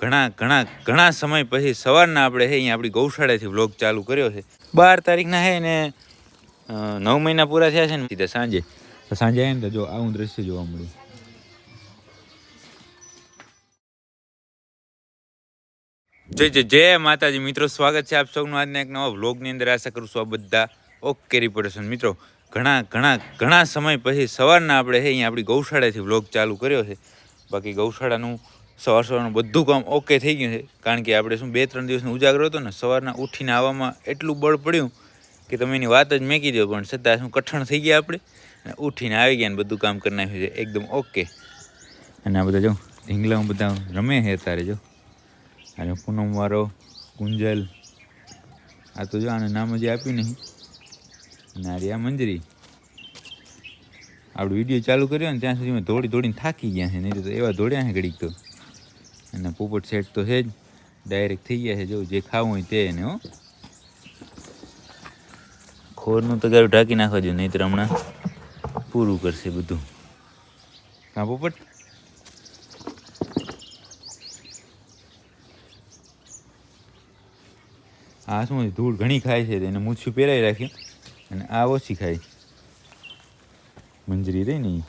ઘણા ઘણા ઘણા સમય પછી સવારના આપણે હે, અહીંયા આપણી ગૌશાળાથી વ્લોગ ચાલુ કર્યો છે. બાર તારીખના હે ને નવ મહિના પૂરા થયા છે ને, સીધા સાંજે. તો સાંજે આવીને તો જો આવું દ્રશ્ય જોવા મળ્યું. જય જય જય માતાજી. મિત્રો, સ્વાગત છે આપ સૌનું આજના એક નવા વ્લોગની અંદર. આશા કરું છું આ બધા ઓકે રિપોર્ટેશન મિત્રો, ઘણા ઘણા ઘણા સમય પછી સવારના આપણે હે, અહીંયા આપણી ગૌશાળાથી વ્લોગ ચાલુ કર્યો છે. બાકી ગૌશાળાનું સવાર સવારનું બધું કામ ઓકે થઈ ગયું છે. કારણ કે આપણે શું બે, ત્રણ દિવસનો ઉજાગરો હતો ને, સવારના ઉઠીને આવવામાં એટલું બળ પડ્યું કે તમે એની વાત જ મેકી દો, પણ છતાં શું કઠણ થઈ ગયા આપણે? અને ઉઠીને આવી ગયા ને બધું કામ કરી નાખ્યું છે, એકદમ ઓકે અને આ બધા જો ઢીંગલામાં બધા રમે છે અત્યારે જો. અને પૂનમવાળો કુંજલ આ તો જો આને નામ હજી આપ્યું નહીં. અને આ રહ્યા મંજરી. આપણે વીડિયો ચાલુ કર્યો ને, ત્યાં સુધી મેં દોડી દોડીને થાકી ગયા છે, નહીં તો એવા દોડ્યા છે ઘડીક તો. અને પોપટ સેટ તો છે જ. ડાયરેક્ટ થઈ ગયા છે, જો જે ખાવું હોય તે એને, હો. ખોરનું તો ગારું ઢાંકી નાખો નહીં તો હમણાં પૂરું કરશે બધું. હા, પોપટ? આ શું ધૂળ ઘણી ખાય છે એને મૂછું પહેરાવી રાખ્યું. અને આ ઓછી ખાય. મંજરી રહી ને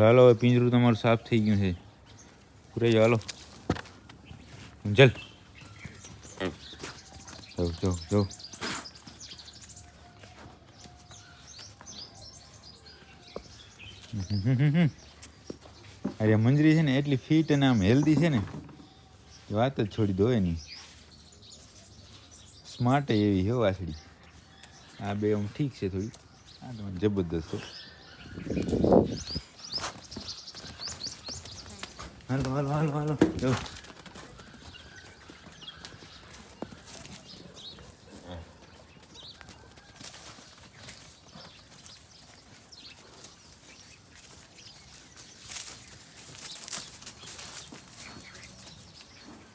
હાલો હાલો હવે પિંજરું તમારું સાફ થઈ ગયું છે. પૂરે જાઓ હાલો. જલ. જાઓ જાઓ જાઓ અરે, મંજરી છે ને, એટલી ફિટ અને આમ હેલ્ધી છે ને, એ વાત જ છોડી દો એની. સ્માર્ટ એવી હો વાસળી આ બે આમ ઠીક છે થોડી. આ તો જબરદસ્ત હાલો હાલો હાલો હાલો. જો.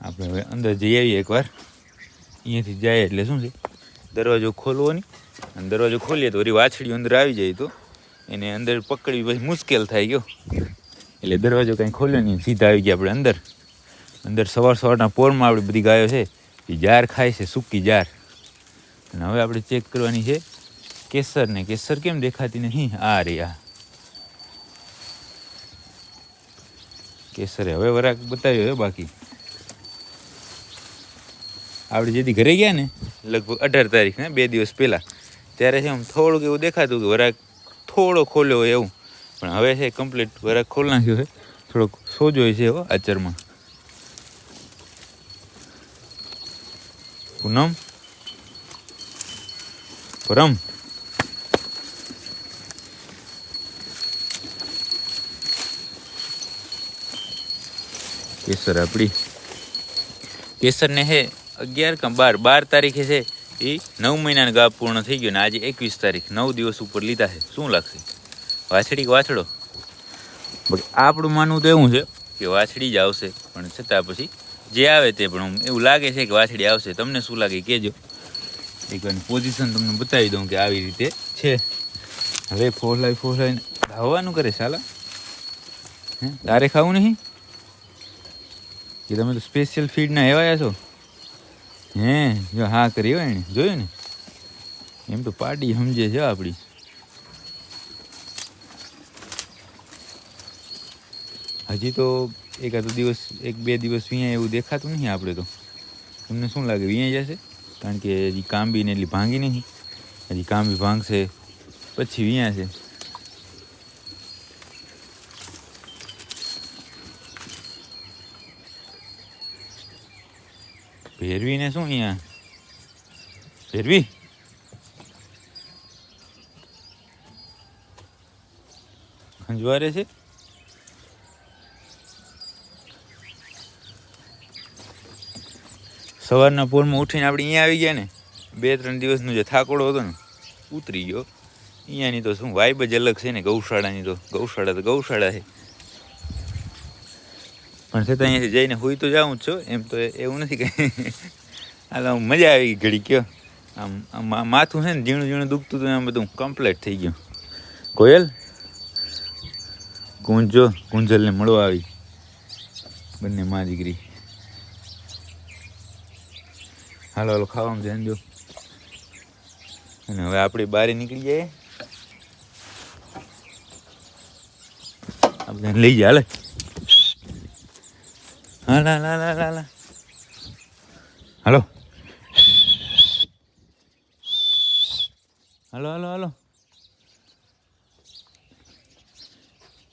આપણે હવે અંદર જઈ આવીએ એકવાર. અહીંયાથી જાય એટલે શું છે? દરવાજો ખોલવો નહીં. અને દરવાજો ખોલીએ તો વળી વાછડીઓ અંદર આવી જાય તો એને અંદર પકડવી પછી મુશ્કેલ થાય ગયો. એટલે દરવાજો કાંઈ ખોલ્યો નહીં. સીધા આવી ગયા આપણે અંદર. અંદર સવાર સવારના પોરમાં આપણી બધી ગાયો છે, એ જાર ખાય છે, સૂકી જાર. અને હવે આપણે ચેક કરવાની છે, કેસર ને કેસર કેમ દેખાતી નહીં આ રે, આ. કેસરે હવે વરાક બતાવ્યો હે બાકી. આપણે જેથી ઘરે ગયા ને, લગભગ અઢાર તારીખ ને બે દિવસ પહેલાં, ત્યારે છે આમ થોડુંક એવું દેખાતું કે વરાક થોડો ખોલ્યો હોય એવું. પણ હવે છે કમ્પ્લીટ વરાક ખોલ નાખ્યો છે. થોડોક સોજો છે હો આચરમાં. પૂનમ. પરમ. કેસર આપણી કેસરને હે અગિયાર કે બાર. બાર તારીખે છે એ નવ મહિનાનો ગાપ પૂર્ણ થઈ ગયો ને આજે એકવીસ તારીખ. નવ દિવસ ઉપર લીધા છે. શું લાગશે? વાછડી વાછડો? આપણું માનવું તો એવું છે કે વાછડી જ આવશે પણ છતાં પછી જે આવે તે પણ એવું લાગે છે કે વાછડી આવશે. તમને શું લાગે? કહેજો. એક પોઝિશન તમને બતાવી દઉં કે આવી રીતે છે. હવે ફોલાઈ ફોલાઈને ધાવવાનું કરે સાલા હે? તારે ખાવું નહીં? કે તમે તો સ્પેશિયલ ફીડના એવાયા છો? હે? જો હા કરી હોય ને જોયું ને? એમ તો પાર્ટી સમજે છે આપણી. હજી તો એકાદો દિવસ, એક બે દિવસ વિયા એવું દેખાતું નહીં આપણે તો. તમને શું લાગે વિયા જશે કારણ કે હજી કાંબીને એટલી ભાંગી નહીં. હજી કાંબી ભાંગશે, પછી વિયા છે. ભેરવીને શું અહીંયા? ભેરવી? ખંજવારે છે? સવારના પોરમાં ઉઠીને આપણે અહીંયા આવી ગયા ને, બે ત્રણ દિવસનો જે થાકોડો હતો ને, ઉતરી ગયો. અહીંયાની તો શું વાઇબ જ અલગ છે ને, ગૌશાળાની તો, ગૌશાળા તો ગૌશાળા છે. પણ છતાં અહીંયાથી જઈને હુઈ તો જાઉં જ છું, એમ તો એવું નથી કે હાલ આમ મજા આવી ગઈ ઘડી કયો આમ માથું છે ને, ઝીણું ઝીણું દુખતું હતું આમ બધું કમ્પ્લીટ થઈ ગયું. કોયલ? કુંજો કુંજલને મળવા આવી. બંને મા દીકરી. હાલો હાલો, ખાવાનું ધ્યાન દો. અને હવે આપણી બારી નીકળી જાય. આપણે લઈ જાય હાલ. હાલ હાલ હાલ હાલો. હાલો હાલો હાલો.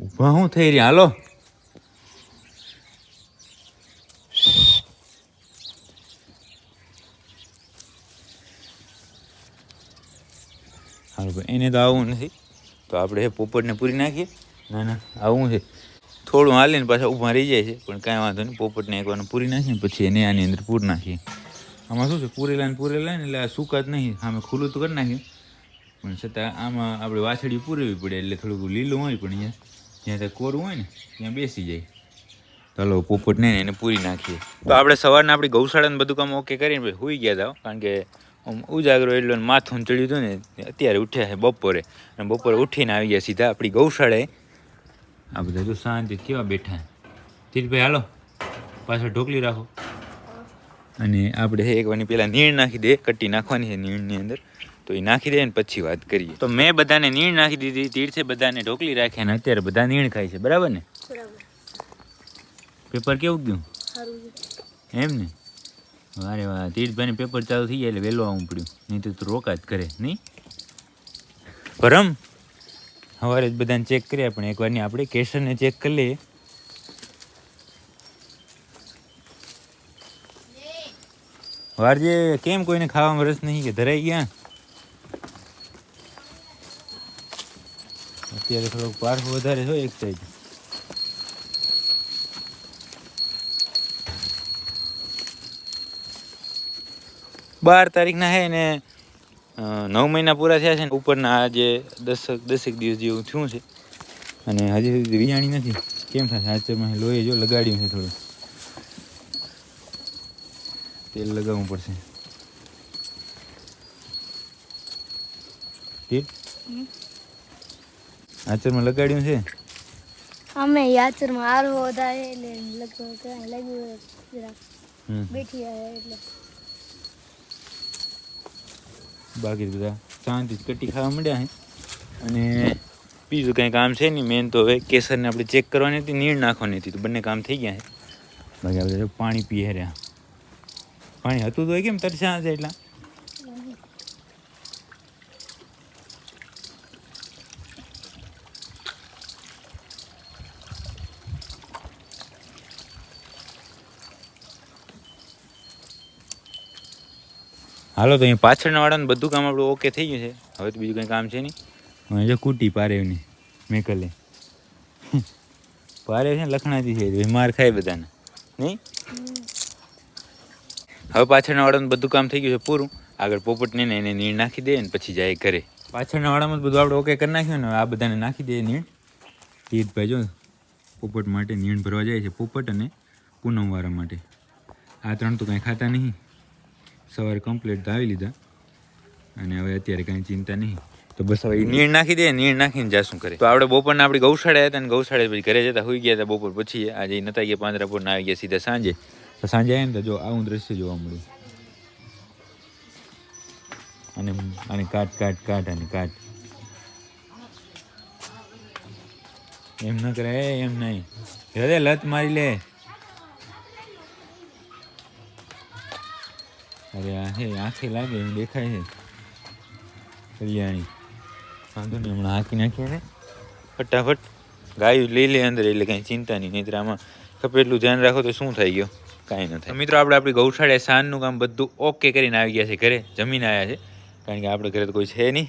ઊભા શું થઈ રહ્યા, હાલો. એને તો આવવું નથી. તો આપણે એ પોપટને પૂરી નાખીએ. ના ના, આવું છે. થોડું હાલીને પાછા ઊભા રહી જાય છે. પણ કાંઈ વાંધો નહીં, પોપટને એકવાર પૂરી નાખીને પછી એને આની અંદર પૂરી નાખીએ. આમાં શું છે? પૂરેલા ને પૂરેલા ને એટલે આ સુકાત નહીં. આમે ખુલ્લું તો કરી નાખ્યું. પણ છતાં આમાં આપણે વાછડી પૂરવી પડે એટલે થોડુંક લીલું હોય પણ અહીંયા. જ્યાં ત્યાં કોરું હોય ને, ત્યાં બેસી જાય. ચાલો પોપટ ને એને પૂરી નાખીએ. તો આપણે સવારના આપણી ગૌશાળાને બધું કામ ઓકે કરીને ભાઈ સુઈ ગયા હતા કારણ કે ઉજાગરો એટલો માથું ચડ્યું હતું ને અત્યારે ઉઠ્યા છે બપોરે. અને બપોરે ઉઠીને આવી ગયા સીધા આપણી ગૌશાળાએ. આ બધા તો શાંતિ કેવા બેઠા તીરભાઈ હાલો. પાછળ ઢોકલી રાખો. અને આપણે એક વાની પહેલાં નીણ નાખી દે કટ્ટી નાખવાની છે નીણની અંદર. તો એ નાખી દે ને પછી વાત કરીએ. તો મેં બધાને નીણ નાખી દીધી તીર્થે બધાને ઢોકલી રાખી અને અત્યારે બધા નીણ ખાય છે. બરાબર ને? પેપર કેવું ગયું? એમ ને? વારે વાહ તીર્થભાઈને પેપર ચાલુ થઈ જાય એટલે વહેલો આવું પડ્યું. નહીં તો તું રોકા જ કરે, નહીં? પરમ સવારે જ બધાને ચેક કર્યા, પણ એકવારની આપણે કેસરને ચેક કરી લઈએ. વારજે, કેમ કોઈને ખાવામાં રસ નહીં કે ધરાઈ ગયા? અત્યારે થોડોક પારખો વધારે હોય એક સાઈડ બાર તારીખના હે ને નવ મહિના પૂરા થયા છે ને ઉપરના આજે દસક દસેક દિવસ જેવું થયું છે. અને હજી સુધી વિયાણી નથી. કેમ થશે? આચરમાં લોહી જો લગાડ્યું છે થોડું. તેલ લગાવવું પડશે. આચરમાં લગાડ્યું છે? અમે આચરમાં આરો વધારે એટલે લગભગ લાગ્યું બેઠી એટલે. બાકી બધા શાંતિ કટી ખાવા માંડ્યા છે અને બીજું કંઈ કામ છે નહીં. મેન તો હવે કેસરને આપણે ચેક કરવાની હતી, નીણ નાખવાની હતી. તો બંને કામ થઈ ગયા છે બાકી આપણે પાણી પીએ રહ્યા. પાણી હતું તો કેમ તરસ્યા છે એટલા? હાલો તો અહીંયા પાછળના વાળાનું બધું કામ આપણું ઓકે થઈ ગયું છે. હવે તો બીજું કંઈ કામ છે નહીં. જો કૂટી પારેવની મેકલે. પારે છે ને લખણાથી છે માર ખાય બધાને. નહીં? હવે પાછળના વાળાનું બધું કામ થઈ ગયું છે પૂરું. આગળ પોપટને ને એને નીણ નાખી દે ને પછી જાય ઘરે. પાછળના વાળામાં બધું આપણે ઓકે કરી નાખ્યું ને આ બધાને નાખી દે નીણ. તીર્થભાઈ જો પોપટ માટે નીણ ભરવા જાય છે પોપટ અને પૂનમવાળા માટે. આ ત્રણ તો કાંઈ ખાતા નહીં. સવારે કમ્પ્લીટ આવી લીધા. અને હવે અત્યારે કાંઈ ચિંતા નહીં. તો બસ હવે નીણ નાખી દે, નીણ નાખીને જાશું કરે. તો આપણે બપોરના આપણી ગૌશાળા હતા અને ગૌશાળા પછી ઘરે જતા હોઈ ગયા હતા બપોર પછી. આજે નતા ગયા, પાંદરા ના આવી ગયા સીધા સાંજે. તો સાંજે આવ્યા ને તો જો આવું દ્રશ્ય જોવા મળ્યું. અને અને કાટ કાટ કાટ અને કાટ. એમ ન કરે એમ નહીં. હૃદય લત મારી લે. અરે આ હે આંખે લાગે એમ દેખાય છે કરિયાણી વાંધો નહીં હમણાં હાંકી નાખીએ ને ફટાફટ. ગાયું લઈ લે અંદર એટલે કાંઈ ચિંતા નહીં. નહીં આમાં ખબર એટલું ધ્યાન રાખો તો શું થઈ ગયું? કાંઈ ન થાય. મિત્રો આપણે આપણી ગૌશાળાએ સાંજનું કામ બધું ઓકે કરીને આવી ગયા છે ઘરે. જમીને આવ્યા છે. કારણ કે આપણે ઘરે તો કોઈ છે નહીં.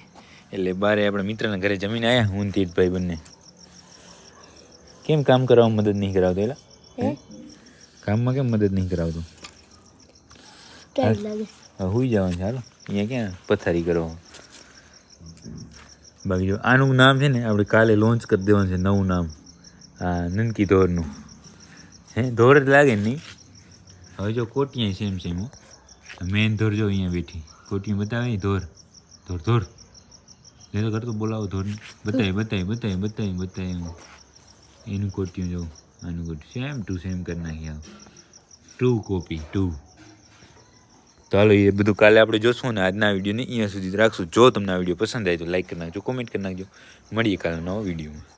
એટલે બારે આપણા મિત્રના ઘરે જમીને આવ્યા હું તીર્થભાઈ બંને. કેમ કામ કરવામાં મદદ નહીં કરાવતો એટલે કામમાં કેમ મદદ નહીં કરાવતો? ટાઈમ લાગે. હવે જવાનું છે હાલો. અહીંયા ક્યાં પથારી કરો બાકી જો આનું નામ છે ને આપણે કાલે લોન્ચ કરી દેવાનું છે નવું નામ. આ નનકી ધોરનું. હે ધોર જ લાગે નહીં? હવે જો કોટિયા સેમ સેમ મેન ધોર જો અહીંયા બેઠી. કોટિયું બતાવે ધોર. ધોર ધોર. લે તો કરતો બોલાવો ધોરને. બતાવી બતાવી બતાવી બતાવી બતાવી એનું કોટિયું જો આનું કોટિયું. સેમ ટુ સેમ કરી નાખ્યા ટુ કોપી ટુ તો હાલો, એ બધું કાલે આપણે જોશું ને આજના વિડીયોને અહીંયા સુધી રાખશું. જો તમને આ વીડિયો પસંદ આવે તો લાઈક કરી નાખજો કોમેન્ટ કરી નાખજો. મળીએ કાલે નવો વિડીયોમાં